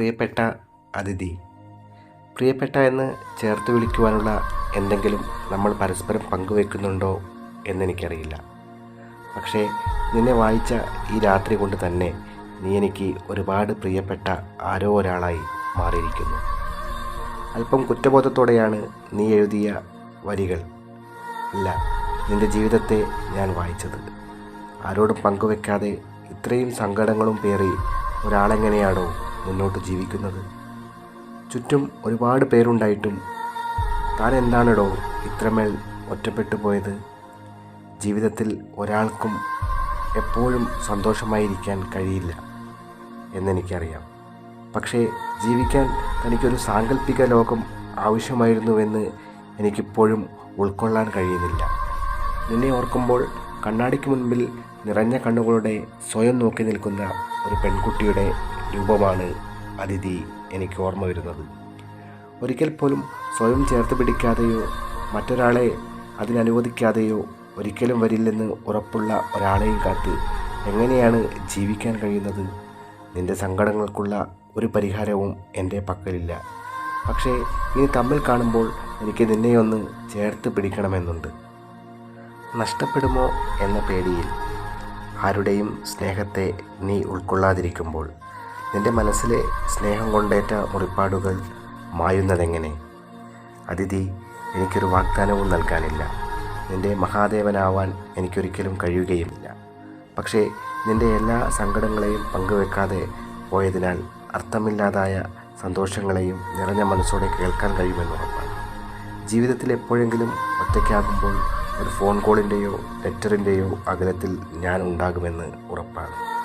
പ്രിയപ്പെട്ട അതിഥി. പ്രിയപ്പെട്ട എന്ന് ചേർത്ത് വിളിക്കുവാനുള്ള എന്തെങ്കിലും നമ്മൾ പരസ്പരം പങ്കുവെക്കുന്നുണ്ടോ എന്നെനിക്കറിയില്ല. പക്ഷേ നിന്നെ വായിച്ച ഈ രാത്രി കൊണ്ട് തന്നെ നീ എനിക്ക് ഒരുപാട് പ്രിയപ്പെട്ട ആരോ ഒരാളായി മാറിയിരിക്കുന്നു. അല്പം കുറ്റബോധത്തോടെയാണ് നീ എഴുതിയ വരികൾ. അല്ല നിന്റെ ജീവിതത്തെ ഞാൻ വായിച്ചത്. ആരോടും പങ്കുവെക്കാതെ ഇത്രയും സങ്കടങ്ങളും പേറി ഒരാളെങ്ങനെയാണോ മുന്നോട്ട് ജീവിക്കുന്നത്. ചുറ്റും ഒരുപാട് പേരുണ്ടായിട്ടും താൻ എന്താണെടോ ഇത്രമേൽ ഒറ്റപ്പെട്ടു പോയത്? ജീവിതത്തിൽ ഒരാൾക്കും എപ്പോഴും സന്തോഷമായിരിക്കാൻ കഴിയില്ല എന്നെനിക്കറിയാം. പക്ഷേ ജീവിക്കാൻ തനിക്കൊരു സാങ്കല്പിക ലോകം ആവശ്യമായിരുന്നുവെന്ന് എനിക്കിപ്പോഴും ഉൾക്കൊള്ളാൻ കഴിയുന്നില്ല. നിന്നെ ഓർക്കുമ്പോൾ കണ്ണാടിക്ക് മുൻപിൽ നിറഞ്ഞ കണ്ണുകളുടെ സ്വയം നോക്കി നിൽക്കുന്ന ഒരു പെൺകുട്ടിയുടെ രൂപമാണ് അതിഥി എനിക്ക് ഓർമ്മ വരുന്നത്. ഒരിക്കൽ പോലും സ്വയം ചേർത്ത് പിടിക്കാതെയോ മറ്റൊരാളെ അതിനനുവദിക്കാതെയോ ഒരിക്കലും വരില്ലെന്ന് ഉറപ്പുള്ള ഒരാളെയും കാത്ത് എങ്ങനെയാണ് ജീവിക്കാൻ കഴിയുന്നത്? നിന്റെ സങ്കടങ്ങൾക്കുള്ള ഒരു പരിഹാരവും എന്റെ പക്കലില്ല. പക്ഷേ ഇനി തമ്മിൽ കാണുമ്പോൾ എനിക്ക് നിന്നെയൊന്ന് ചേർത്ത് പിടിക്കണമെന്നുണ്ട്. നഷ്ടപ്പെടുമോ എന്ന പേടിയിൽ ആരുടെയും സ്നേഹത്തെ നീ ഉൾക്കൊള്ളാതിരിക്കുമ്പോൾ നിന്റെ മനസ്സിലെ സ്നേഹം കൊണ്ടേറ്റ മുറിപ്പാടുകൾ മായുന്നതെങ്ങനെ? അതിഥി എനിക്കൊരു വാഗ്ദാനവും നൽകാനില്ല. നിന്റെ മഹാദേവനാവാൻ എനിക്കൊരിക്കലും കഴിയുകയുമില്ല. പക്ഷേ നിന്റെ എല്ലാ സങ്കടങ്ങളെയും പങ്കുവെക്കാതെ പോയതിനാൽ അർത്ഥമില്ലാതായ സന്തോഷങ്ങളെയും നിറഞ്ഞ മനസ്സോടെ കേൾക്കാൻ കഴിയുമെന്ന് ഉറപ്പാണ്. ജീവിതത്തിൽ എപ്പോഴെങ്കിലും ഒറ്റയ്ക്കാകുമ്പോൾ ഒരു ഫോൺ കോളിന്റെയോ ലെറ്ററിന്റെയോ അകലത്തിൽ ഞാൻ ഉണ്ടാകുമെന്ന് ഉറപ്പാണ്.